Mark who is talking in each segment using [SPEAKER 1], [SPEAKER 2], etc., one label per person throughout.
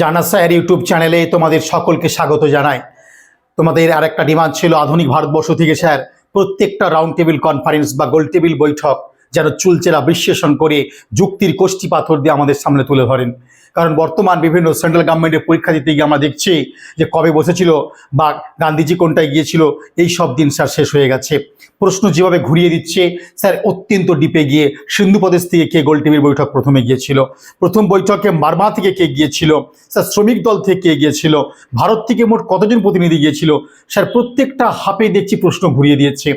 [SPEAKER 1] জানা sir YouTube চ্যানেলে তোমাদের সকলকে স্বাগত জানাই। তোমাদের আর একটা ডিমান্ড ছিল আধুনিক ভারতবর্ষ থেকে, স্যার, প্রত্যেকটা রাউন্ড টেবিল কনফারেন্স বা গোল টেবিল বৈঠক যেন চুলচেরা বিশ্লেষণ করে যুক্তির কোষ্ঠী পাথর দিয়ে আমাদের সামনে তুলে ধরেন। কারণ বর্তমান বিভিন্ন সেন্ট্রাল গভর্নমেন্টের পরীক্ষা দিতে গিয়ে আমরা দেখছি যে কবে বসেছিল বা গান্ধীজি কোনটায় গিয়েছিল, এই সব দিন, স্যার, শেষ হয়ে গেছে। প্রশ্ন যেভাবে ঘুরিয়ে দিচ্ছে, স্যার, অত্যন্ত ডিপে গিয়ে সিন্ধু প্রদেশ থেকে কে গোল টেবিল বৈঠক প্রথমে গিয়েছিল? প্রথম বৈঠকে মারমা থেকে কে গিয়েছিল? স্যার, শ্রমিক দল থেকে কে গিয়েছিল? ভারত থেকে মোট কতজন প্রতিনিধি গিয়েছিল? স্যার, প্রত্যেকটা হাপে দেখছি প্রশ্ন ঘুরিয়ে দিয়েছে।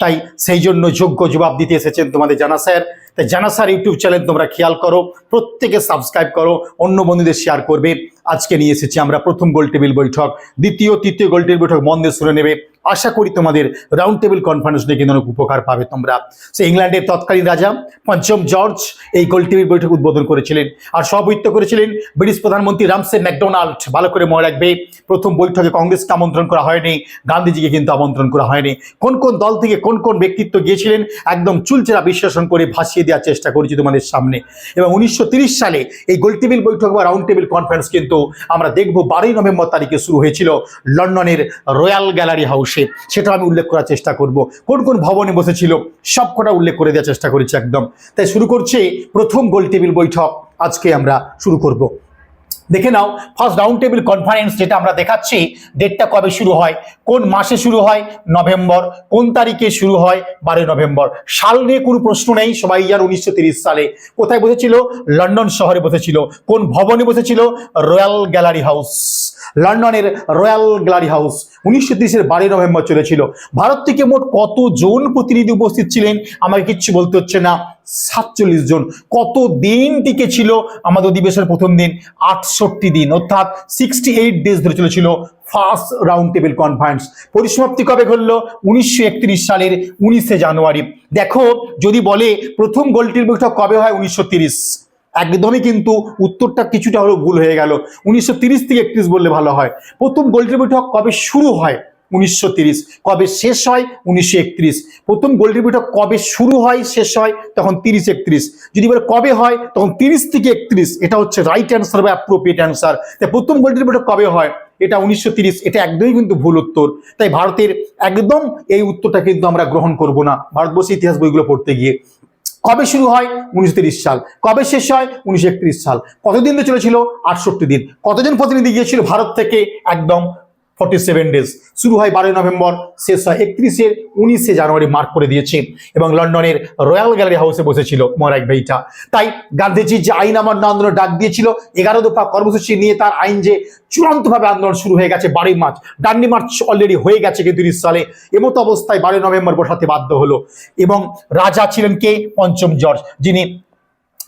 [SPEAKER 1] তাই সেই জন্য যোগ্য জবাব দিতে এসেছেন তোমাদের জানা স্যার। তাই জানা স্যার ইউটিউব চ্যানেল তোমরা খেয়াল করো, প্রত্যেকে সাবস্ক্রাইব করো, অন্য বন্ধুদের শেয়ার করবে। আজকে নিয়ে এসেছি আমরা প্রথম গোল টেবিল বৈঠক। দ্বিতীয়, তৃতীয় গোল টেবিল বৈঠক মন দিয়ে শুনে নেবে। আশা করি তোমাদের রাউন্ড টেবিল কনফারেন্স নিয়ে কিন্তু অনেক উপকার পাবে তোমরা। সে ইংল্যান্ডের তৎকালীন রাজা পঞ্চম জর্জ এই গোল টেবিল বৈঠক উদ্বোধন করেছিলেন। আর সভাপতিত্ব করেছিলেন ব্রিটিশ প্রধানমন্ত্রী রামসে ম্যাকডোনাল্ড। ভালো করে মনে রাখবে, প্রথম বৈঠকে কংগ্রেসকে আমন্ত্রণ করা হয়নি, গান্ধীজিকে কিন্তু আমন্ত্রণ করা হয়নি। কোন কোন দল থেকে কোন কোন ব্যক্তিত্ব গিয়েছিলেন, একদম চুলচেরা বিশ্লেষণ করে ভাসিয়ে দেওয়ার চেষ্টা করেছি তোমাদের সামনে। এবং উনিশশো সালে এই গোল টেবিল বৈঠক বা রাউন্ড টেবিল কনফারেন্স কিন্তু আমরা দেখব বারোই নভেম্বর তারিখে শুরু হয়েছিল লন্ডনের রয়্যাল গ্যালারি হাউসে। সেটা আমি উল্লেখ করার চেষ্টা করব। কোন কোন ভবনে বসেছিল, সব কটা উল্লেখ করে দেওয়ার চেষ্টা করেছি একদম। তাই শুরু করছে প্রথম গোল টেবিল বৈঠক। আজকে আমরা শুরু করব। দেখে নাও ফার্স্ট রাউন্ড টেবিল কনফারেন্স যেটা আমরা দেখাচ্ছি ডেটটা কবে শুরু হয়, কোন মাসে শুরু হয়, নভেম্বর, কোন তারিখে শুরু হয়, বারোই নভেম্বর। সাল নিয়ে কোনো প্রশ্ন নেই, সবাই জান উনিশশো সালে। কোথায় বসেছিল? লন্ডন শহরে বসেছিল। কোন ভবনে বসেছিল? Royal gallery house. লন্ডনের রয়্যাল গ্যালারি হাউস উনিশশো তিরিশের বারোই নভেম্বর চলেছিল। ভারত থেকে মোট কতজন প্রতিনিধি উপস্থিত ছিলেন? আমাকে কিচ্ছু বলতে হচ্ছে না। সাতচল্লিশ জন। কত দিন টিকে ছিল আমাদের অধিবেশনের প্রথম দিন? আটষট্টি দিন। অর্থাৎ সিক্সটি এইট ডেজ ধরে চলেছিল ফার্স্ট রাউন্ড টেবিল কনফারেন্স পরিসমাপ্তি কবে ঘটলো? উনিশশো সালের উনিশে জানুয়ারি। দেখো, যদি বলে প্রথম গোলটির বৈঠক কবে হয়? উনিশশো একদমই কিন্তু উত্তরটা কিছুটা হলেও ভুল হয়ে গেল। উনিশশো থেকে একত্রিশ বললে ভালো হয়। প্রথম গোলটির বৈঠক কবে শুরু হয়? উনিশশো কবে শেষ হয়? উনিশশো একত্রিশ। প্রথম গোলটির বৈঠক কবে শুরু হয়, শেষ হয়? তখন তিরিশ একত্রিশ। যদি বলে কবে হয়, তখন তিরিশ থেকে একত্রিশ। এটা হচ্ছে রাইট অ্যান্সার বা অ্যাপ্রোপ্রিয়েট অ্যান্সার তাই প্রথম গোলটির বৈঠক কবে হয়? এটা উনিশশো এটা একদমই কিন্তু ভুল উত্তর। তাই ভারতের একদম এই উত্তরটা কিন্তু আমরা গ্রহণ করব না। ভারতবর্ষের ইতিহাস বইগুলো পড়তে গিয়ে। কবে শুরু হয়? উনিশশো সাল। কবে শেষ হয়? উনিশশো একত্রিশ সাল। কতদিন তো চলেছিল? আটষট্টি দিন। কতজন প্রতিনিধি গিয়েছিল ভারত থেকে? একদম ফর্টি সেভেন ডেজ শুরু হয় বারোই নভেম্বর, শেষ হয় একত্রিশের উনিশে জানুয়ারি মার্ক করে দিয়েছে। এবং লন্ডনের রয়্যাল গ্যালারি হাউসে বসেছিল মরাক ভাইটা। তাই গান্ধীজি যে আইন আমান্য আন্দোলন ডাক দিয়েছিল, এগারো দফা কর্মসূচি নিয়ে তার আইন যে চূড়ান্তভাবে আন্দোলন শুরু হয়ে গেছে বারোই মার্চ, ডান্ডি মার্চ অলরেডি হয়ে গেছে তিরিশ সালে এমতো অবস্থায় বারোই নভেম্বর বসাতে বাধ্য হলো। এবং রাজা ছিলেন কে? পঞ্চম জর্জ, যিনি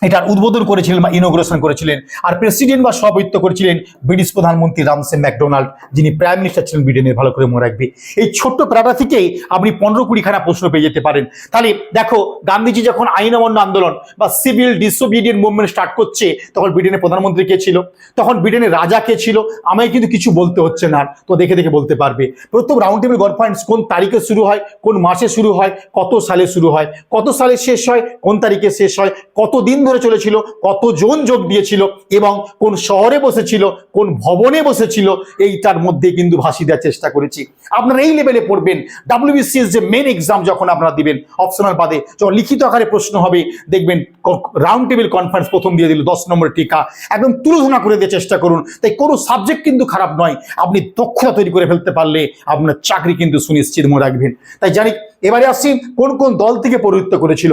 [SPEAKER 1] এটার উদ্বোধন করেছিলেন বা ইনোগ্রেশন করেছিলেন। আর প্রেসিডেন্ট বা সভাপতিত্ব করেছিলেন ব্রিটিশ প্রধানমন্ত্রী রামসে ম্যাকডোনাল্ড, যিনি প্রাইম মিনিস্টার ছিলেন ব্রিটেনের, ভালো করে মনে রাখবে। এই ছোট্ট প্রাটা থেকেই আপনি পনেরো কুড়িখানা প্রশ্ন পেয়ে যেতে পারেন। তাহলে দেখো, গান্ধীজি যখন আইন অমান্য আন্দোলন বা সিভিল ডিসোবিডিয়েন্ট মুভমেন্ট স্টার্ট করছে, তখন ব্রিটেনের প্রধানমন্ত্রী কে ছিল? তখন ব্রিটেনের রাজা কে ছিল? আমায় কিন্তু কিছু বলতে হচ্ছে না, তো দেখে দেখে বলতে পারবে। প্রথম রাউন্ড টেবিল কনফারেন্স কোন তারিখে শুরু হয়, কোন মাসে শুরু হয়, কত সালে শুরু হয়, কত সালে শেষ হয়, কোন তারিখে শেষ হয় কত দিন ধরে চলেছিল, কতজন যোগ দিয়েছিল এবং কোন শহরে বসেছিল, কোন ভবনে বসেছিল এইটার মধ্যে কিন্তু ভাসি দেওয়ার চেষ্টা করেছি। আপনারা এই লেভেলে পড়বেন। ডাব্লিউবিসিএস যে মেন এক্সাম যখন আপনারা দিবেন অপশনাল বাদে যখন লিখিত আকারে প্রশ্ন হবে, দেখবেন রাউন্ড টেবিল কনফারেন্স প্রথম দিয়ে দিল, দশ নম্বরের টিকা। একদম তুলনা করে দিয়ে চেষ্টা করুন। তাই কোনো সাবজেক্ট কিন্তু খারাপ নয়, আপনি দক্ষতা তৈরি করে ফেলতে পারলে আপনার চাকরি কিন্তু সুনিশ্চিত মনে রাখবেন। তাই জানি এবারে আসছি কোন কোন দল থেকে পরিবৃত্ত করেছিল।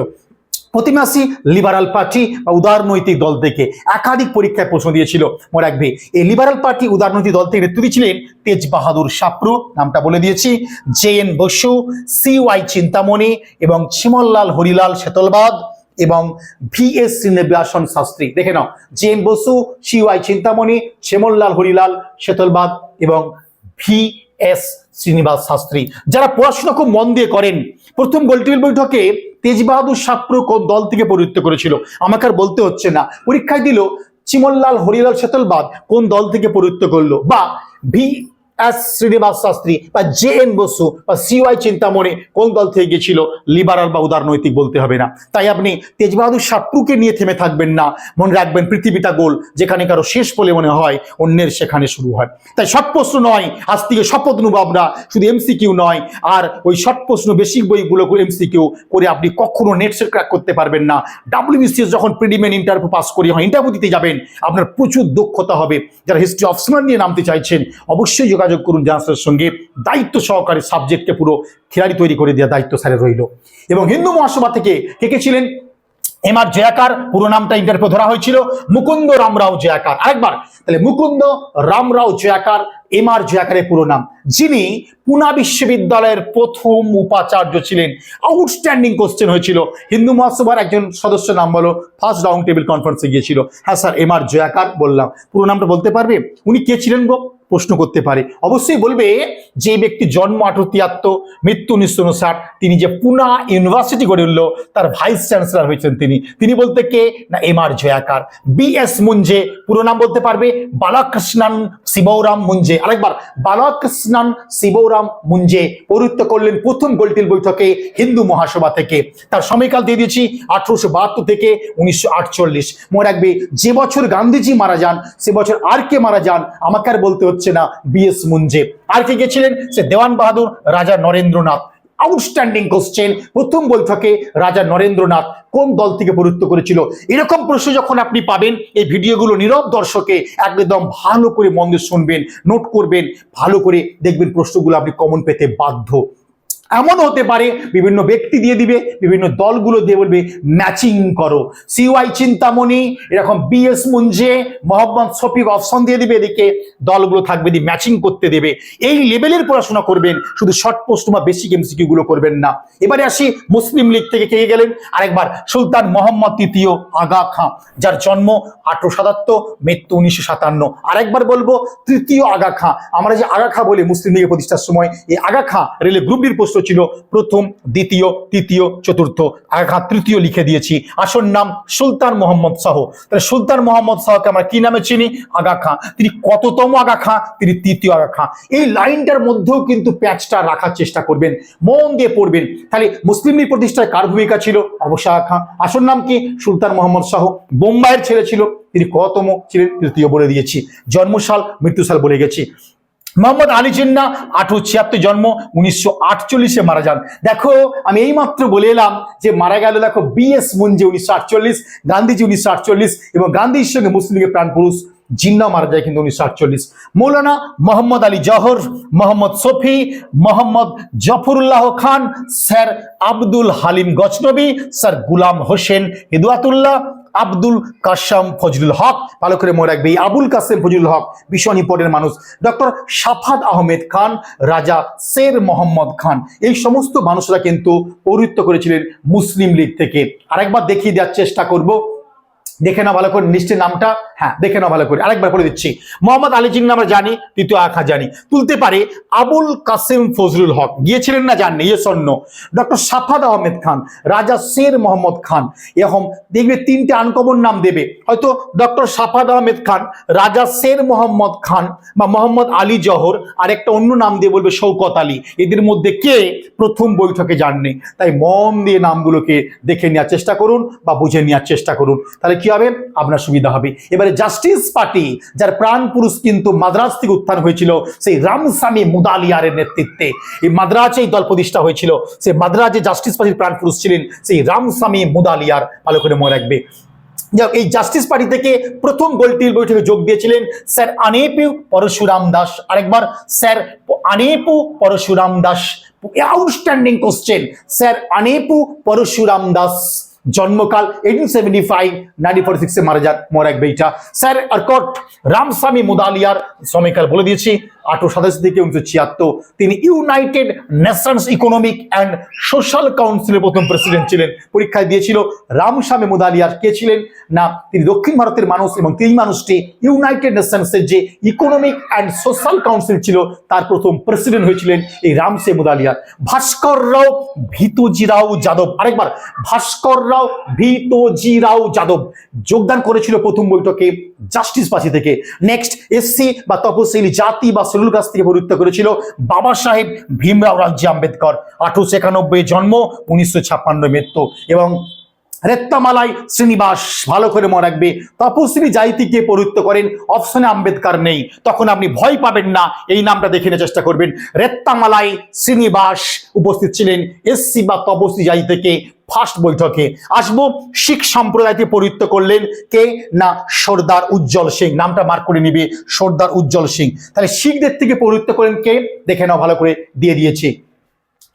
[SPEAKER 1] প্রথমে আসি লিবারাল পার্টি বা উদারনৈতিক দল থেকে একাধিক পরীক্ষায় প্রশ্ন দিয়েছিল। মনে রাখবে, এই লিবারাল পার্টি উদারনৈতিক দল থেকে নেতৃত্ব ছিলেন তেজ বাহাদুর সাপ্রু নামটা বলে দিয়েছি, J N Basu, C Y Chintamani এবং চিমনলাল হরিলাল শেতলবাদ এবং ভি এস শ্রীনিবাসন শাস্ত্রী। দেখে নাও, J N Basu, C Y Chintamani Shyamlal Harilal Setalvad এবং ভি এস শ্রীনিবাস শাস্ত্রী। যারা পড়াশোনা খুব মন দিয়ে করেন, প্রথম গোলটেবিল বৈঠকে তেজ সাপ্রুক সাপ্রু কোন দল থেকে পরিত্ব করেছিল? আমাকে আর বলতে হচ্ছে না। পরীক্ষায় দিল, চিমনলাল হরিলাল শেতলবাদ কোন দল থেকে পরিত্ব করল? বা ভি এস শ্রীনিবাস শাস্ত্রী বা জে এন বসু বা সি সিওয়াই চিন্তামণি কোন দল থেকে গেছিল? লিবারাল বা উদারনৈতিক বলতে হবে না। তাই আপনি তেজবাহাদুর বাহাদুর নিয়ে থেমে থাকবেন না। মনে রাখবেন পৃথিবীটা গোল, যেখানে কারও শেষ বলে মনে হয় অন্যের সেখানে শুরু হয়। তাই শর্ট প্রশ্ন নয়, আজ থেকে শপথ নেব আমরা, শুধু এমসিকিউ নয়। আর ওই শর্ট প্রশ্ন বেসিক বইগুলো এমসিকিউ করে আপনি কখনো নেট সেট ক্র্যাক করতে পারবেন না। ডাব্লিউবিসিএস যখন প্রিলিমেন ইন্টারভিউ পাস করি, হয় ইন্টারভিউ দিতে যাবেন, আপনার প্রচুর দক্ষতা হবে। যারা হিস্ট্রি অপশনাল নিয়ে নামতে চাইছেন, অবশ্যই যোগাযোগ করুন জাহাজের সঙ্গে। দায়িত্ব সহকারে সাবজেক্টকে পুরো খেলাড়ি তৈরি করে দেওয়া দায়িত্ব স্যারে রইল। এবং হিন্দু মহাসভা থেকে কে কে ছিলেন? এম আর জয়াকার, পুরো নামটা ইন্টারভিউ ধরা হয়েছিল। মুকুন্দ রামরাও জয়াকার। আরেকবার, তাহলে মুকুন্দ রামরাও জয়াকার, এম আর জয়াকারের পুরো নাম। যিনি পুনা বিশ্ববিদ্যালয়ের প্রথম উপাচার্য ছিলেন। আউটস্ট্যান্ডিং কোশ্চেন হয়েছিল। হিন্দু মহাসভার একজন সদস্য নাম বলো ফার্স্ট রাউন্ড টেবিল কনফারেন্সে গিয়েছিল। হ্যাঁ স্যার, এম আর জয়াকার বললাম। পুরো নামটা বলতে পারবে? উনি কে ছিলেন গো? প্রশ্ন করতে পারে। অবশ্যই বলবে যে ব্যক্তি জন্ম আঠারো তিয়াত্তর, মৃত্যু উনিশশো উনষাট তিনি যে পুনা ইউনিভার্সিটি গড়ে উঠল, তার ভাইস চ্যান্সেলর হয়েছেন তিনি। তিনি বলতে কে? না, M R Jayakar. B S Moonje, পুরো নাম বলতে পারবে বালাকৃষ্ণন শিবরাম মুঞ্জে। আরেকবার, বালাকৃষ্ণন শিবরাম মুঞ্জে পৌরত্ব করলেন প্রথম গোলটিল বৈঠকে হিন্দু মহাসভা থেকে। তার সময়কাল দিয়ে দিয়েছি আঠারোশো বাহাত্তর থেকে উনিশশো আটচল্লিশ। মনে রাখবে, যে বছর গান্ধীজি মারা যান, সে বছর আর কে মারা যান, আমাকে আর বলতে হচ্ছে না বিএস মুঞ্জে আর কে গেছিলেন সে দেওয়ান বাহাদুর, রাজা নরেন্দ্রনাথ। আউটস্ট্যান্ডিং কোশ্চেন প্রথম বৈঠকে রাজা নরেন্দ্রনাথ কোন দল থেকে পরিত্য করেছিল? এরকম প্রশ্ন যখন আপনি পাবেন, এই ভিডিওগুলো নীরব দর্শকে একদম ভালো করে মন দিয়ে শুনবেন নোট করবেন, ভালো করে দেখবেন প্রশ্নগুলো আপনি কমন পেতে বাধ্য। এমন হতে পারে, বিভিন্ন ব্যক্তি দিয়ে দিবে, বিভিন্ন দলগুলো দিয়ে বলবে, ম্যাচিং করো। সিওয়াই চিন্তামণি, এরকম বিএস মুঞ্জে মোহাম্মদ শফিক অপশন দিয়ে দিবে এদিকে, দলগুলো থাকবে দিয়ে ম্যাচিং করতে দেবে। এই লেভেলের পড়াশোনা করবেন, শুধু শর্ট পোস্ট বা বেসিক এমসিকিউ গুলো করবেন না। এবারে আসি মুসলিম লীগ থেকে কে গেলেন? আরেকবার, সুলতান মোহাম্মদ তৃতীয় আগা খাঁ, যার জন্ম আঠারো সাতাত্তর, মৃত্যু উনিশশো সাতান্ন। আরেকবার বলব, তৃতীয় আগা খাঁ। আমরা যে আগা খাঁ বলি মুসলিম লীগের প্রতিষ্ঠার সময়, এই আগা খাঁ রেলে গ্রুপ ডির প্রশ্ন ছিল প্রথম, দ্বিতীয়, তৃতীয়, চতুর্থ খাঁ তৃতীয় লিখে দিয়েছি। আসল নাম সুলতান মোহাম্মদ শাহ। তাহলে সুলতান মোহাম্মদ শাহকে আমরা কি নামে চিনি? আগা খাঁ। তিনি কততম আগা খাঁ? তিনি তৃতীয় আগা খাঁ। এই লাইনটার মধ্যেও কিন্তু প্যাচটা রাখার চেষ্টা করবেন, মন দিয়ে পড়বেন। তাহলে মুসলিম লীগ প্রতিষ্ঠায় কার ভূমিকা ছিল? অবশ্য আগা খাঁ। আসল নাম কি? সুলতান মোহাম্মদ শাহ। বোম্বাইয়ের ছেলে ছিল। তিনি কতম ছিলেন? তৃতীয় বলে দিয়েছি। জন্মসাল, মৃত্যুসাল বলে গেছি। মোহাম্মদ আলী জিন্না আঠারো ছিয়াত্তর জন্ম, উনিশশো আটচল্লিশে মারা যান। দেখো, আমি এইমাত্র বলে এলাম যে মারা গেল, দেখো বিএস মুঞ্জে উনিশশো আটচল্লিশ, গান্ধীজি উনিশশো আটচল্লিশ এবং গান্ধীর সঙ্গে মুসলিম লীগের প্রাণপুরুষ জিন্না মারা যায় কিন্তু উনিশশো আটচল্লিশ। Maulana Mohammad Ali Jauhar Mohammad Shafi Mohammad Zafrullah Khan, sir Abdul Halim Ghaznavi, sir Ghulam Hussain Hidayatullah Abdul Kasam Fazlul Huq. ভালো করে মনে রাখবে, এই আবুল কাসেম ফজলুল হক ভীষণ ইম্পর্টেন্ট মানুষ। ডক্টর সাফাদ আহমেদ খান, রাজা শের মোহাম্মদ খান, এই সমস্ত মানুষরা কিন্তু পৌরিত্ব করেছিলেন মুসলিম লীগ থেকে। আরেকবার দেখিয়ে দেওয়ার চেষ্টা করব। দেখে না ভালো করে নিশ্চয় নামটা। হ্যাঁ দেখে না ভালো করে। আরেকবার বলে দিচ্ছি, মোহাম্মদ আলী জিন্না আমরা জানি, তৃতীয় আখা জানি তুলতে পারে আবুল কাসেম ফজলুল হক। গিয়েছিলেন না জাননি ইয়ে স্বর্ণ। ডক্টর সাফাদ আহমেদ খান, রাজা শের মোহাম্মদ খান, এরকম দেখবে তিনটে আনকমন নাম দেবে। হয়তো ডক্টর সাফাদ আহমেদ খান, রাজা শের মোহাম্মদ খান বা মোহাম্মদ আলী জহর, আর একটা অন্য নাম দিয়ে বলবে শৌকত আলী। এদের মধ্যে কে প্রথম বৈঠকে যাননি তাই মন দিয়ে নামগুলোকে দেখে নেওয়ার চেষ্টা করুন বা বুঝে নেওয়ার চেষ্টা করুন। তাহলে কি হবে আপনার সুবিধা হবে। এবারে জাস্টিস পার্টি, যার প্রাণ পুরুষ কিন্তু মাদ্রাজ থেকে উত্থান হয়েছিল, সেই রামস্বামী মুদালিয়ারের নেতৃত্বে। এই মাদ্রাজে এই দল প্রতিষ্ঠা হয়েছিল। সেই মাদ্রাজে জাস্টিস পার্টির প্রাণ পুরুষ ছিলেন সেই রামস্বামী মুদালিয়ার ভালো করে মনে রাখবে। এই জাস্টিস পার্টি থেকে প্রথম গোলটির বৈঠকে যোগ দিয়েছিলেন স্যার আনেপু পরশুরাম দাস। আরেকবার, sir Anepu Parasuram Das. Outstanding question sir Anepu Parasuram Das. জন্মকাল eighteen seventy five ninety four সিক্সে মারা যান, মোর এক বেইটা। স্যার আরকট রামস্বামী মুদালিয়ার সময়কাল বলে দিয়েছি আঠারো সাতাশি থেকে উনিশশো ছিয়াত্তর। তিনি United Nations economic and social কাউন্সিলের প্রথম প্রেসিডেন্ট ছিলেন। পরীক্ষায় দিয়েছিল রামস্বামী মুদালিয়ার কে ছিলেন? না, তিনি দক্ষিণ ভারতের মানুষ এবং তিনি মানুষটি ইউনাইটেড নেশনসের যে ইকোনমিক অ্যান্ড সোশ্যাল কাউন্সিল ছিল, তার প্রথম প্রেসিডেন্ট হয়েছিলেন এই রামসে মুদালিয়ার ভাস্কর রাও ভিতুজিরাও যাদব। আরেকবার, ভাস্কর রাও ভিতোজিরাও যাদব যোগদান করেছিল প্রথম বৈঠকে জাস্টিস পার্টি থেকে। নেক্সট এসসি বা তপশিলি জাতি বা সেলুল কাছ থেকে পরিত্য করেছিল বাবা সাহেব ভীমরাও রাজ্যে আম্বেদকর। আঠারোশো একানব্বই জন্ম, উনিশশো ছাপ্পান্ন মৃত্যু এবং রেত্তামালাই শ্রীনিবাস ভালো করে মনে রাখবে তপশ্রী জাইতিকে পরিত্য করেন অপশনে আম্বেদকর নেই। তখন আপনি ভয় পাবেন না, এই নামটা দেখে নেওয়ার চেষ্টা করবেন। রেত্তামালাই শ্রীনিবাস উপস্থিত ছিলেন, এসসি বা তপশ্রী জাতি থেকে ফার্স্ট বৈঠকে আসব। শিখ সম্প্রদায়কে পরিত্য করলেন কে? না, সর্দার উজ্জ্বল সিং। নামটা মার্ক করে নিবে, সর্দার উজ্জ্বল সিং। তাহলে শিখদের থেকে পরিত্য করেন কে? দেখে নাও, ভালো করে দিয়ে দিয়েছি।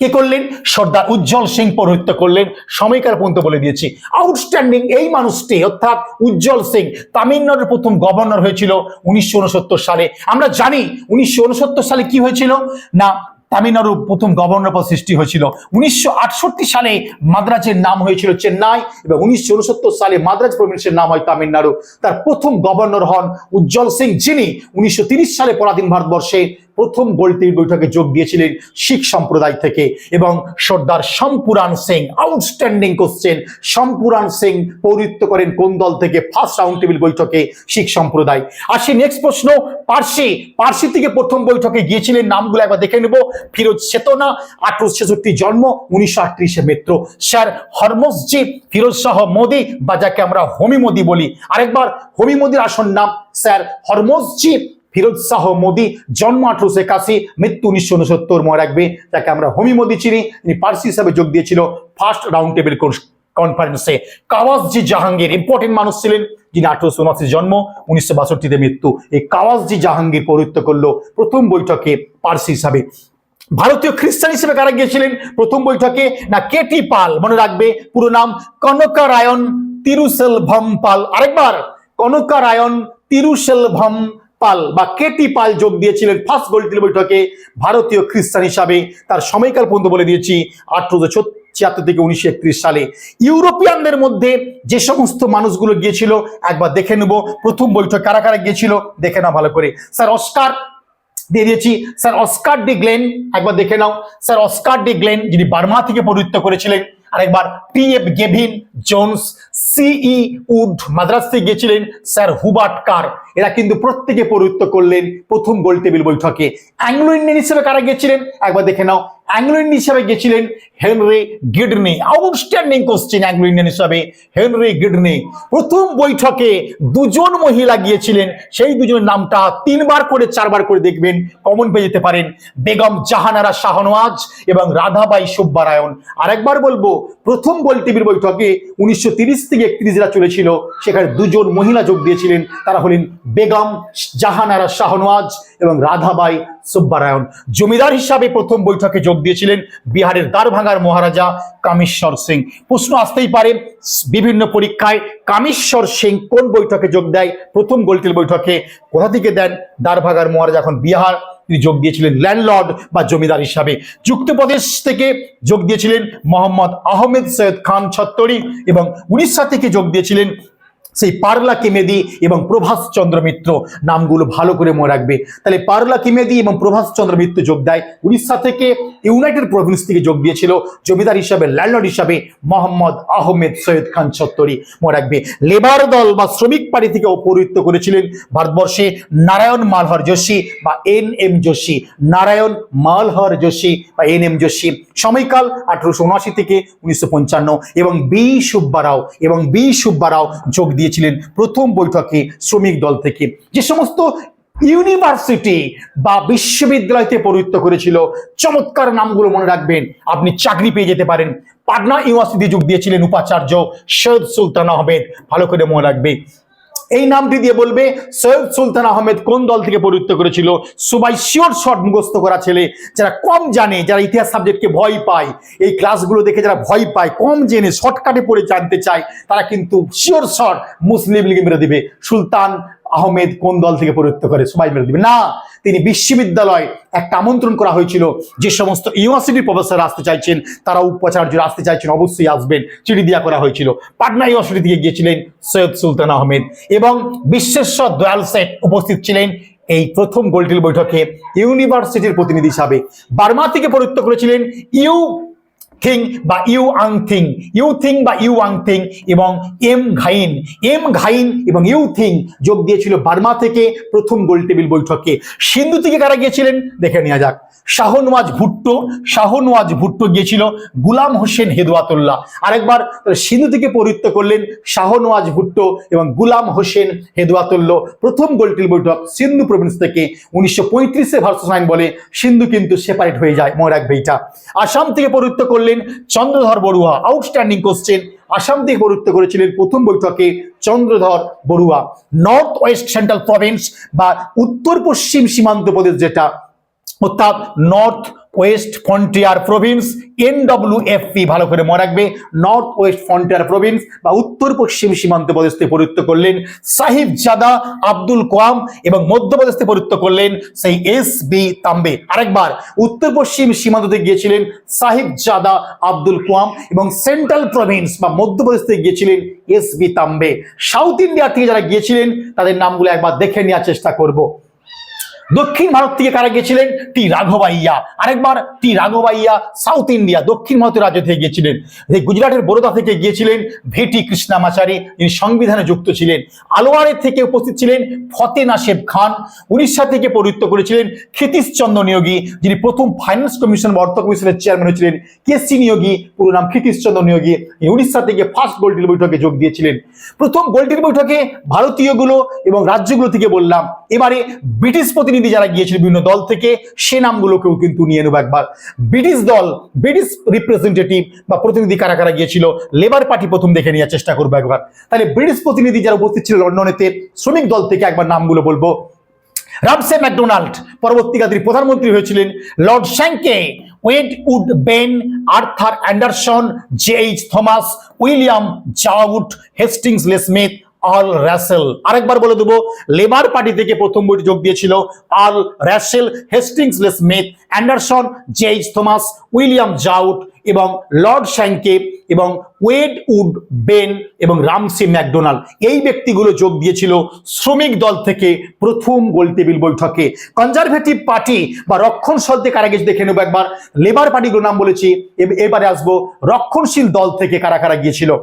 [SPEAKER 1] কে করলেন? সর্দার উজ্জ্বল সিং পৌরহিত্য করলেন। সময়কার পর্যন্ত বলে দিয়েছি। আউটস্ট্যান্ডিং এই মানুষটি, অর্থাৎ উজ্জ্বল সিং, তামিলনাড়ুর প্রথম গভর্নর হয়েছিল উনিশশো উনসত্তর সালে। আমরা জানি উনিশশো উনসত্তর সালে কি হয়েছিল? না তামিলনাড়ুর প্রথম গভর্নর পদ সৃষ্টি হয়েছিল। উনিশশো আটষট্টি সালে মাদ্রাজের নাম হয়েছিল চেন্নাই এবং উনিশশো উনসত্তর সালে মাদ্রাজ প্রভিন্সের নাম হয় তামিলনাড়ু। তার প্রথম গভর্নর হন উজ্জ্বল সিং, যিনি উনিশশো সালে পরাধীন ভারতবর্ষে প্রথম গোলটির বৈঠকে যোগ দিয়েছিলেন শিখ সম্প্রদায় থেকে এবং সর্দার শম্পুরান সিং আউটস্ট্যান্ডিং কোশ্চেন শম্পুরান সিং পৌরিত্য করেন কোন দল থেকে? ফার্স্ট রাউন্ড টেবিল বৈঠকে শিখ সম্প্রদায়। আসি নেক্সট প্রশ্ন, পার্সি। পার্সি থেকে প্রথম বৈঠকে গিয়েছিলেন, নামগুলো একবার দেখে নেব। ফিরোজ চেতনা, আঠারোশো ছেষট্টি জন্ম, উনিশশো আটত্রিশে মৃত্যু স্যার হরমসজি ফিরোজ শাহ মোদি, বা যাকে আমরা হোমি মোদি বলি। আরেকবার, হোমি মোদির আসল নাম স্যার হরমসজি ফিরোজ শাহ মোদি জন্ম আঠারোশো একাশি, মৃত্যু উনিশশো উনসত্তর, মনে রাখবে। যাকে আমরা হোমি মোদি চিনি, তিনি পার্সি হিসাবে যোগ দিয়েছিল ফার্স্ট রাউন্ড টেবিল কনফারেন্সে। কাওয়াজজি জাহাঙ্গীর ইম্পর্টেন্ট মানুষ ছিলেন, যিনি আঠারোশো উনআশি জন্ম, উনিশশো বাষট্টিতে মৃত্যু। এই কাওয়াজজি জাহাঙ্গীর পৌরত্ব করল প্রথম বৈঠকে পার্সি হিসাবে। ভারতীয় খ্রিস্টান হিসেবে কারা গিয়েছিলেন? প্রথম বৈঠকে না কেটি পাল? মনে রাখবে, পুরো নাম কনকারায়ন তিরুসেলভম পাল। আরেকবার কনকারায়ন তিরুসেলভম পাল বা কেটি পাল যোগ দিয়েছিলেন। ফার্স্ট গোলটির বৈঠকে ভারতীয় খ্রিস্টান হিসাবে। তার সময়কাল পর্যন্ত বলে দিয়েছি, আঠারোশো ছিয়াত্তর থেকে উনিশশো একত্রিশ সালে। ইউরোপিয়ানদের মধ্যে যে সমস্ত মানুষগুলো গিয়েছিল, একবার দেখে নেব। প্রথম বৈঠক কারা কারা গিয়েছিল, দেখে নাও ভালো করে। স্যার অস্কার দিয়ে দিয়েছি। স্যার অস্কার ডি গ্লেন, একবার দেখে নাও। স্যার অস্কার ডি গ্লেন, যিনি বার্মা থেকে পরিত্য করেছিলেন আরেকবার P F Gavin Jones CE Wood Madras থেকে গিয়েছিলেন স্যার হুবার্ট কার এরা কিন্তু প্রত্যেকে পরিত্ব করলেন প্রথম গোল টেবিল বৈঠকে। অ্যাংলো ইন্ডিয়ান হিসেবে কারা গিয়েছিলেন? একবার দেখে নাও। অ্যাংলো ইন্ডিয়ান হিসাবে গেছিলেন Henry Gidney. Outstanding question Anglo Indian হিসাবে হেনরি গিডনি। প্রথম বৈঠকে দুজন মহিলা গিয়েছিলেন। সেই দুজনের নামটা তিনবার করে, চারবার করে দেখবেন কমন পেয়ে যেতে পারেন। বেগম জাহানারা শাহনওয়াজ এবং রাধাবাই সুব্বারায়ণ আরেকবার বলব, প্রথম গোল টিভির বৈঠকে উনিশশো তিরিশ থেকে একত্রিশরা চলেছিল, সেখানে দুজন মহিলা যোগ দিয়েছিলেন। তারা হলেন বেগম জাহানারা শাহনওয়াজ এবং রাধাবাই সুব্বারায়ণ। জমিদার হিসাবে প্রথম বৈঠকে যোগ দিয়েছিলেন বিহারের দ্বারভাঙার মহারাজা কামেশ্বর সিং। প্রশ্ন আসতেই পারে, বিভিন্ন পরীক্ষায় কামেশ্বর সিং কোন বৈঠকে যোগ দেয়? প্রথম গোলটির বৈঠকে কোথা থেকে দেন? দ্বারভাঙার মহারাজা এখন বিহার। তিনি যোগ দিয়েছিলেন ল্যান্ডলর্ড বা জমিদার হিসাবে। যুক্তপ্রদেশ থেকে যোগ দিয়েছিলেন মোহাম্মদ আহমেদ সৈয়দ খান ছত্তরি এবং উড়িষ্যা থেকে যোগ দিয়েছিলেন সেই পারলা কিমেদি এবং প্রভাস চন্দ্র মিত্র নামগুলো ভালো করে মনে রাখবে। তাহলে পারলা কিমেদি এবং প্রভাস চন্দ্র মিত্র যোগ দেয় উড়িষ্যা থেকে ইউনাইটেড প্রভিন্স থেকে যোগ দিয়েছিল জমিদার হিসাবে, ল্যান্ডলর্ড হিসাবে মোহাম্মদ আহমেদ সৈয়দ খান ছত্তরি মনে রাখবে। লেবার দল বা শ্রমিক পার্টি থেকে পৌরিত্য করেছিলেন ভারতবর্ষে নারায়ণ মালহর যোশী বা এন এম যোশী। নারায়ণ মালহর যোশী বা এন এম যোশী। সময়কাল আঠারোশো উনআশি থেকে উনিশশো পঞ্চান্ন এবং বি সুব্বারাও এবং বি সুব্বারাও যোগ দিয়েছিলেন প্রথম বৈঠকে শ্রমিক দল থেকে। যে সমস্ত ইউনিভার্সিটি বা বিশ্ববিদ্যালয়তে পরিত্ব করেছিল, চমৎকার নামগুলো মনে রাখবেন, আপনি চাকরি পেয়ে যেতে পারেন। পাটনা ইউনিভার্সিটি যোগ দিয়েছিলেন উপাচার্য সৈয়দ সুলতান আহমেদ, ভালো করে মনে রাখবে। এই নামটি দিয়ে বলবে, সৈয়দ সুলতান আহমেদ কোন দল থেকে পরিত্য করেছিল? সবাই শিওর শট মুখস্থ করা ছেলে, যারা কম জানে, যারা ইতিহাস সাবজেক্টকে ভয় পায়, এই ক্লাসগুলো দেখে যারা ভয় পায়, কম জেনে শর্টকাটে পড়ে জানতে চায়, তারা কিন্তু শিওর শট মুসলিম লিগ মেরে দিবে। সুলতান আহমেদ কোন দল থেকে পরিত্য করে? সবাই মেরে দিবে। না, তিনি বিশ্ববিদ্যালয় একটা আমন্ত্রণ করা হয়েছিল। যে সমস্ত ইউনিভার্সিটির প্রফেসর আসতে চাইছেন, তারা উপাচার্যরা আসতে চাইছেন, অবশ্যই আসবেন। চিঠি দিয়া করা হয়েছিল। পাটনা ইউনিভার্সিটি থেকে গিয়েছিলেন সৈয়দ সুলতান আহমেদ এবং বিশ্বেশ্বর দয়াল সেট উপস্থিত ছিলেন এই প্রথম গোলটিল বৈঠকে। ইউনিভার্সিটির প্রতিনিধি হিসাবে বার্মা থেকে পরিত্য করেছিলেন ইউ থিং বা U Aung Thin. U Thin বা ইউ আং থিং এবং এম ঘাইন। এম ঘাইন এবং ইউ থিং যোগ দিয়েছিল বার্মা থেকে প্রথম গোল টেবিল বৈঠকে। সিন্ধু থেকে কারা গিয়েছিলেন? দেখে নেওয়া যাক। শাহনওয়াজ ভুট্টো। শাহনওয়াজ ভুট্টো গিয়েছিল গুলাম হোসেন হেদওয়াতুল্লাহ। আরেকবার সিন্ধু থেকে পরিত্য করলেন শাহনওয়াজ ভুট্টো এবং গুলাম হোসেন হেদওয়াতুল্লাহ। প্রথম গোলটিল বৈঠক সিন্ধু প্রভিন্স থেকে উনিশশো পঁয়ত্রিশে ভার্সেস বলে সিন্ধু কিন্তু সেপারেট হয়ে যায়। মনে রাখবে এইটা আসাম থেকে পরিত্য করলেন চন্দ্রধর বড়ুয়া আউটস্ট্যান্ডিং কোশ্চেন আসাম থেকে পরিত্য করেছিলেন প্রথম বৈঠকে Chandradhar Barua. North west central province বা উত্তর পশ্চিম সীমান্ত প্রদেশ যেটা, অর্থাৎ north west frontier province NWFP ভালো করে মনে রাখবে নর্থ ওয়েস্ট ফ্রন্টিয়ার প্রভিন্স বা উত্তর পশ্চিম সীমান্ত প্রদেশ থেকে পরিত্য করলেন সাহিব জাদা, আব্দুল কোয়াম এবং মধ্যপ্রদেশ থেকে পরিত্য করলেন সেই এস বি তাম্বে। আরেকবার, উত্তর পশ্চিম সীমান্ত থেকে গিয়েছিলেন সাহিব জাদা, আব্দুল কোয়াম এবং সেন্ট্রাল প্রভিন্স বা মধ্যপ্রদেশ গিয়েছিলেন S B Tambe. South India থেকে যারা গিয়েছিলেন, তাদের নামগুলো একবার দেখে নেওয়ার চেষ্টা করব। দক্ষিণ ভারত থেকে কারা গেছিলেন? টি রাঘবাইয়া। আরেকবার টি রাঘবাইয়া, সাউথ ইন্ডিয়া, দক্ষিণ ভারতের রাজ্য থেকে গিয়েছিলেন। গুজরাটের বরোদা থেকে গিয়েছিলেন ভেটি কৃষ্ণামাচারী, যিনি সংবিধানে যুক্ত ছিলেন। আলোয়ারের থেকে উপস্থিত ছিলেন ফতে নাসেব খান। উড়িষ্যা থেকে পরিত্য করেছিলেন ক্ষিতীশ চন্দ্র নিয়োগী, যিনি প্রথম ফাইন্যান্স কমিশন বা অর্থ কমিশনের চেয়ারম্যান হয়েছিলেন। কেসি নিয়োগী, পুরো নাম ক্ষিতীশ চন্দ্র নিয়োগী। উড়িষ্যা থেকে ফার্স্ট গোল্ডিল বৈঠকে যোগ দিয়েছিলেন। প্রথম গোল্ডিল বৈঠকে ভারতীয়গুলো এবং রাজ্যগুলো থেকে বললাম, এবারে ব্রিটিশ প্রতিনিধি যারা গিয়েছিল বিভিন্ন দল থেকে, সে নামগুলোকেও কিন্তু নিয়ে নেব একবার। ব্রিটিশ দল, ব্রিটিশ রিপ্রেজেন্টেটিভ বা প্রতিনিধি কারা কারা গিয়েছিল লেবার পার্টি প্রথম দেখে নেওয়ার চেষ্টা করব একবার। তাহলে ব্রিটিশ প্রতিনিধি যারা উপস্থিত ছিল লন্ডনেতে, শ্রমিক দল থেকে একবার নামগুলো বলব। রামসে ম্যাকডোনাল্ড পরবর্তীকালে তিনি প্রধানমন্ত্রী হয়েছিলেন লর্ড শ্যাঙ্কে ওয়েড would Benn, Arthur Anderson, J H Thomas, William Jowitt Hastings Lees Smith Earl Russell আরেকবার বলে দেবো, লেবার পার্টি থেকে প্রথম বইটি যোগ দিয়েছিল Earl Russell Hastings Smith, Anderson J H Thomas, William Jowitt এবং লর্ড শ্যাঙ্কে এবং ওয়েড উড বেন এবং রামসি ম্যাকডোনাল্ড। এই ব্যক্তিগুলো যোগ দিয়েছিল শ্রমিক দল থেকে প্রথম গোল টেবিল বৈঠকে। কনজারভেটিভ পার্টি বা রক্ষণশীল থেকে কারা গেছে দেখে নেব একবার। লেবার পার্টিগুলোর নাম বলেছি, এব- এবারে আসব, রক্ষণশীল দল থেকে কারা কারা গিয়েছিল।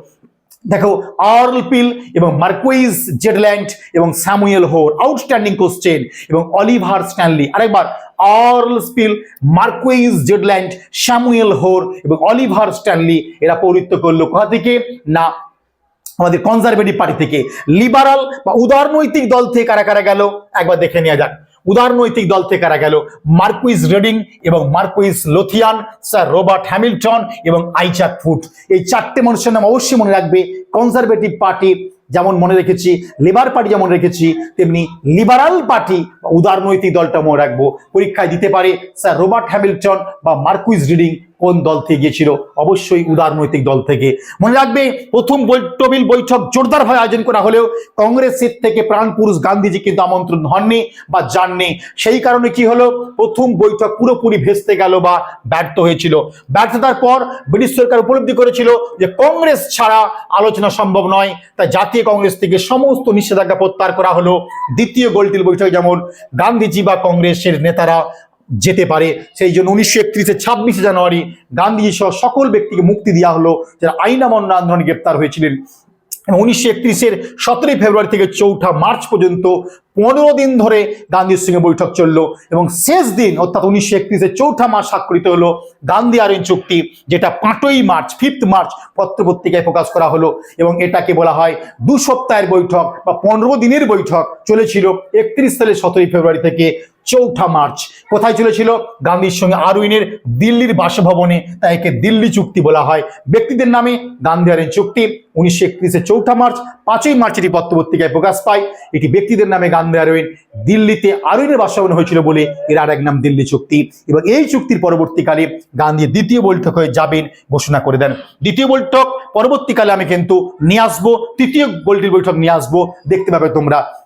[SPEAKER 1] দেখো, আর্ল পিল এবং মার্কুইজ জেডল্যান্ড এবং স্যামুয়েল হোর, আউটস্ট্যান্ডিং কোশ্চেন এবং অলিভার স্ট্যানলি। আরেকবার, Earl Peel Marquess Zetland, Samuel Hoare এবং অলিভার স্ট্যানলি, এরা পৌরিত্য করল কোথা থেকে? না, আমাদের কনজারভেটিভ পার্টি থেকে। লিবারাল বা উদারনৈতিক দল থেকে কারা কারা গেল? একবার দেখে নেওয়া যাক। উদারনৈতিক দল থেকে কারা গেল। মার্কুইজ রেডিং এবং Marquess Lothian, sir Robert Hamilton এবং আইচাক ফুট। এই চারটে মানুষের নাম অবশ্যই মনে রাখবে। কনজারভেটিভ পার্টি যেমন মনে রেখেছি, লেবার পার্টি যেমন রেখেছি, তেমনি লিবারাল পার্টি উদারনৈতিক দলটা মনে রাখব। পরীক্ষায় দিতে পারে স্যার রোবার্ট হ্যামিল্টন বা মার্কুইজ রিডিং কোন দল থেকে গিয়েছিল? অবশ্যই উদারনৈতিক দল থেকে। মনে রাখবে, প্রথম বৈঠবিল বৈঠক জোরদারভাবে আয়োজন করা হলেও কংগ্রেসের থেকে প্রাণপুরুষ গান্ধীজি কিন্তু আমন্ত্রণ হননি বা যাননি। সেই কারণে কি হলো? প্রথম বৈঠক পুরোপুরি ভেস্তে গেল বা ব্যর্থ হয়েছিল। ব্যর্থতার পর ব্রিটিশ সরকার উপলব্ধি করেছিল যে কংগ্রেস ছাড়া আলোচনা সম্ভব নয়। তাই জাতীয় কংগ্রেস থেকে সমস্ত নিষেধাজ্ঞা প্রত্যাহার করা হলো। দ্বিতীয় গোলটিল বৈঠক যেমন গান্ধীজি বা কংগ্রেসের নেতারা যেতে পারে। সেই জন্য উনিশশো একত্রিশে ছাব্বিশে জানুয়ারি গান্ধীজি সহ সকল ব্যক্তিকে মুক্তি দেওয়া হলো, যারা আইন অমান্য আন্দোলনে গ্রেপ্তার হয়েছিলেন। এবং উনিশশো একত্রিশের সতেরোই ফেব্রুয়ারি থেকে চৌঠা মার্চ পর্যন্ত পনেরো দিন ধরে গান্ধীর সঙ্গে বৈঠক চলল এবং শেষ দিন, অর্থাৎ উনিশশো একত্রিশের চৌঠা মার্চ স্বাক্ষরিত হলো গান্ধী আইন চুক্তি, যেটা পাঁচই মার্চ ফিফথ মার্চ পত্রপত্রিকায় প্রকাশ করা হলো এবং এটাকে বলা হয় দু সপ্তাহের বৈঠক বা পনেরো দিনের বৈঠক চলেছিল একত্রিশ সালের সতেরোই ফেব্রুয়ারি থেকে। চৌঠা মার্চ। কোথায় চলেছিল গান্ধীর সঙ্গে আরউইনের দিল্লির বাসভবনে, তাই একে দিল্লি চুক্তি বলা হয়। ব্যক্তিদের নামে গান্ধী আইন চুক্তি। উনিশশো একত্রিশে চৌঠা মার্চ, পাঁচই মার্চ এটি পত্রপত্রিকায় প্রকাশ পায়। এটি ব্যক্তিদের নামে গান্ধী আরউইন দিল্লিতে আরউইনের বাসভবনে হয়েছিল বলে এর আর এক নাম দিল্লি চুক্তি। এবং এই চুক্তির পরবর্তীকালে গান্ধী দ্বিতীয় বৈঠক হয়ে যাবেন ঘোষণা করে দেন। দ্বিতীয় বৈঠক পরবর্তীকালে আমি কিন্তু নিয়ে আসব, তৃতীয় গোলটির বৈঠক নিয়ে আসব। দেখতে পাবে তোমরা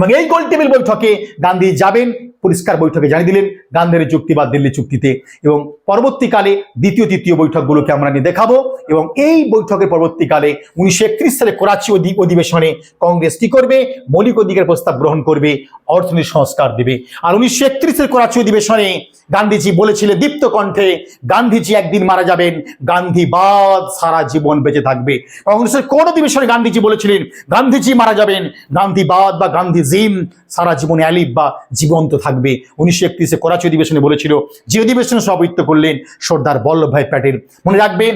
[SPEAKER 1] এবং এই গোল টেবিল বৈঠকে গান্ধী যাবেন, পরিষ্কার বৈঠকে জানিয়ে দিলেন, গান্ধীর চুক্তি বা দিল্লি চুক্তিতে। এবং পরবর্তীকালে দ্বিতীয় তৃতীয় বৈঠকগুলোকে আমরা নিয়ে দেখাবো। এবং এই বৈঠকের পরবর্তীকালে উনিশশো একত্রিশ সালে করাচি অধিবেশনে কংগ্রেস কি করবে? মৌলিক অধিকার প্রস্তাব গ্রহণ করবে অর্থনীতি সংস্কার দেবে। আর উনিশশো একত্রিশের করাচি অধিবেশনে গান্ধীজি বলেছিলেন দীপ্ত কণ্ঠে, গান্ধীজি একদিন মারা যাবেন, গান্ধীবাদ সারা জীবন বেঁচে থাকবে। কংগ্রেসের কোন অধিবেশনে গান্ধীজি বলেছিলেন, গান্ধীজি মারা যাবেন, গান্ধীবাদ বা গান্ধীজিম সারা জীবনে অ্যালিপ বা জীবন্ত থাকবে। উনিশশো একত্রিশে করাচি অধিবেশনে বলেছিল, যে অধিবেশনে সভাপতিত্ব করলেন সর্দার বল্লভভাই প্যাটেল। মনে রাখবে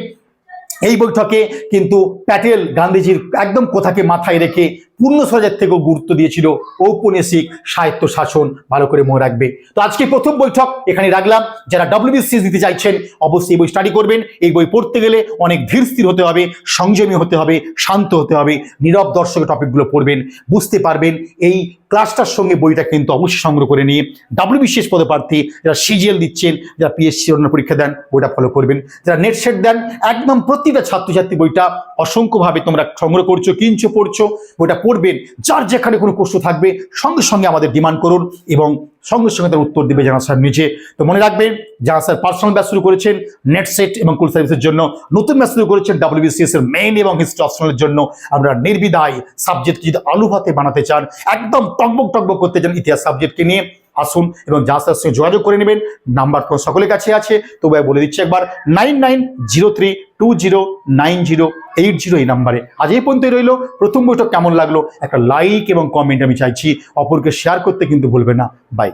[SPEAKER 1] এই বৈঠকে কিন্তু প্যাটেল গান্ধীজির একদম কোথাকে মাথায় রেখে পূর্ণ স্বরাজের থেকেও গুরুত্ব দিয়েছিল ঔপনিবেশিক সাহিত্য শাসন ভালো করে মনে রাখবে। তো আজকে প্রথম বৈঠক এখানে রাখলাম। যারা ডব্লিউবিসিএস দিতে চাইছেন, অবশ্যই এই বই স্টাডি করবেন। এই বই পড়তে গেলে অনেক ধীর স্থির হতে হবে, সংযমী হতে হবে, শান্ত হতে হবে, নীরব দর্শকের টপিকগুলো পড়বেন, বুঝতে পারবেন। এই ক্লাসটার সঙ্গে বইটা কিন্তু অবশ্যই সংগ্রহ করে নিয়ে ডাব্লিউবিসিএস পদপ্রার্থী যারা সিজিএল দিচ্ছেন, যারা পিএসসি অন্য পরীক্ষা দেন, বইটা ফলো করবেন। যারা নেট সেট দেন, একদম প্রতিটা ছাত্রছাত্রী বইটা অসংখ্যভাবে তোমরা সংগ্রহ করছ, কিনছো, পড়ছো, বইটা পড়বেন যার যেখানে কোনো প্রশ্ন থাকবে, সঙ্গে সঙ্গে আমাদের ডিমান্ড করুন এবং সঙ্গে সঙ্গে তার উত্তর দেবে জানা স্যার নিজে। তো মনে রাখবেন জানা স্যার পার্সোনাল ব্যাচ শুরু করেছেন নেট সেট এবং কুল সার্ভিসের জন্য, নতুন ব্যাচ শুরু করেছেন ডাব্লিউবিসিএস এর মেইন এবং হিস্ট্রি অপশনালের জন্য আমরা নির্বিধায় সাবজেক্ট যদি আলু ভাতে বানাতে চান, একদম টকবক টকবক করতে চান ইতিহাস সাবজেক্টকে নিয়ে, আসুন এবং যা স্যার সঙ্গে যোগাযোগ করে নেবেন নাম্বার তো সকলের কাছে আছে, তবু বলে দিচ্ছি একবার nine nine zero three two zero nine zero eight zero এই নাম্বারে। আজ এই পর্যন্তই রইল। প্রথম বৈঠক কেমন লাগল? একটা লাইক এবং কমেন্ট আমি চাইছি। অপরকে শেয়ার করতে কিন্তু ভুলবে না। বাই